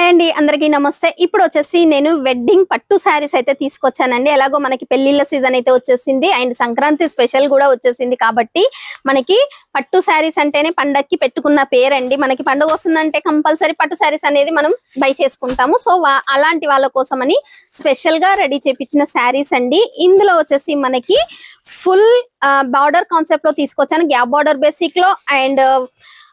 Hi అండి అందరికీ నమస్తే. ఇప్పుడు వచ్చేసి నేను వెడ్డింగ్ పట్టు శారీస్ అయితే తీసుకొచ్చానండి. ఎలాగో మనకి పెళ్ళిళ్ళ సీజన్ అయితే వచ్చేసింది. అండ్ సంక్రాంతి స్పెషల్ కూడా వచ్చేసింది కాబట్టి మనకి పట్టు శారీస్ అంటేనే పండక్కి పెట్టుకున్న పేరండి. మనకి పండుగ వస్తుందంటే కంపల్సరీ పట్టు శారీస్ అనేది మనం బై చేసుకుంటాము. సో అలాంటి వాళ్ళ కోసం అని స్పెషల్గా రెడీ చేపించిన శారీస్ అండి. ఇందులో వచ్చేసి మనకి ఫుల్ బార్డర్ కాన్సెప్ట్లో తీసుకొచ్చాను. గ్యాప్ బార్డర్ బేసిక్లో అండ్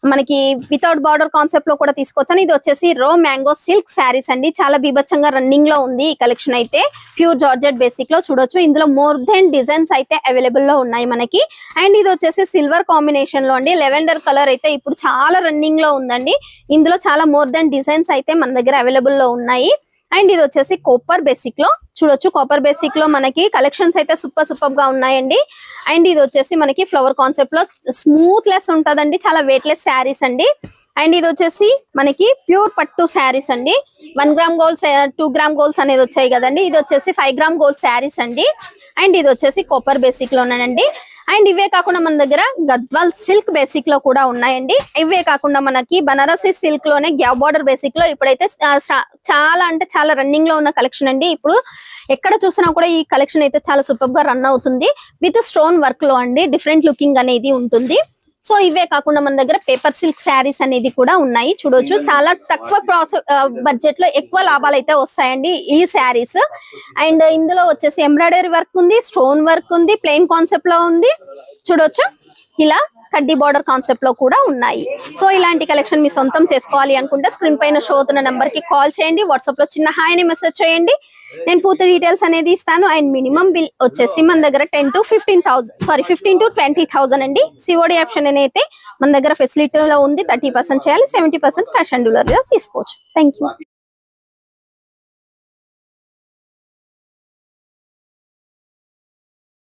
మనకి వితౌట్ బార్డర్ కాన్సెప్ట్లో కూడా తీసుకొచ్చాను ఇది వచ్చేసి రో మ్యాంగో సిల్క్ శారీస్ అండి. చాలా బీభత్సంగా రన్నింగ్లో ఉంది ఈ కలెక్షన్ అయితే. ప్యూర్ జార్జెట్ బేసిక్లో చూడొచ్చు. ఇందులో మోర్ దెన్ డిజైన్స్ అయితే అవైలబుల్లో ఉన్నాయి మనకి. అండ్ ఇది వచ్చేసి సిల్వర్ కాంబినేషన్లో అండి. లెవెండర్ కలర్ అయితే ఇప్పుడు చాలా రన్నింగ్లో ఉందండి. ఇందులో చాలా మోర్ దెన్ డిజైన్స్ అయితే మన దగ్గర అవైలబుల్లో ఉన్నాయి. అండ్ ఇది వచ్చేసి కోపర్ బేసిక్లో. చూడొచ్చు కాపర్ బేసిక్లో మనకి కలెక్షన్స్ అయితే సూపర్ సూపర్గా ఉన్నాయండి. అండ్ ఇది వచ్చేసి మనకి ఫ్లవర్ కాన్సెప్ట్లో స్మూత్ లెస్ ఉంటదండి చాలా వెయిట్ లెస్ శారీస్ అండి. అండ్ ఇది వచ్చేసి మనకి ప్యూర్ పట్టు శారీస్ అండి. One gram golds two gram golds అనేది వచ్చాయి కదండి. ఇది వచ్చేసి ఫైవ్ గ్రామ్ గోల్డ్ శారీస్ అండి. అండ్ ఇది వచ్చేసి కాపర్ బేసిక్ లోనండి అండ్ ఇవే కాకుండా మన దగ్గర గద్వాల్ సిల్క్ బేసిక్లో కూడా ఉన్నాయండి. ఇవే కాకుండా మనకి బనారసి సిల్క్లోనే గ్యాప్ బార్డర్ బేసిక్లో ఇప్పుడైతే చాలా అంటే చాలా రన్నింగ్లో ఉన్న కలెక్షన్ అండి. ఇప్పుడు ఎక్కడ చూసినా కూడా ఈ కలెక్షన్ అయితే చాలా సూపర్గా రన్ అవుతుంది. విత్ స్టోన్ వర్క్లో అండి డిఫరెంట్ లుకింగ్ అనేది ఉంటుంది. సో ఇవే కాకుండా మన దగ్గర పేపర్ సిల్క్ శారీస్ అనేది కూడా ఉన్నాయి. చూడొచ్చు. చాలా తక్కువ ప్రాసెస్ బడ్జెట్లో ఎక్కువ లాభాలు అయితే వస్తాయండి ఈ శారీస్ అండ్ ఇందులో వచ్చేసి ఎంబ్రాయిడరీ వర్క్ ఉంది స్టోన్ వర్క్ ఉంది ప్లెయిన్ కాన్సెప్ట్లో ఉంది. చూడొచ్చు. ఇలా కడ్డీ బార్డర్ కాన్సెప్ట్లో కూడా ఉన్నాయి. సో ఇలాంటి కలెక్షన్ మీ సొంతం చేసుకోవాలి అనుకుంటే స్క్రీన్ పైన షో అవుతున్న నెంబర్కి కాల్ చేయండి. వాట్సాప్లో చిన్న హాయ్ అని మెసేజ్ చేయండి. నేను పూర్తి డీటెయిల్స్ అనేది ఇస్తాను. అండ్ మినిమం బిల్ వచ్చేసి మన దగ్గర ten to fifteen thousand sorry fifteen to twenty thousand అండి. సిఓడి ఆప్షన్ అయితే మన దగ్గర ఫెసిలిటీలో ఉంది. థర్టీ పర్సెంట్ చేయాలి సెవెంటీ పర్సెంట్ క్యాష్ అండ్ డెలివరీలో తీసుకోవచ్చు. Thank you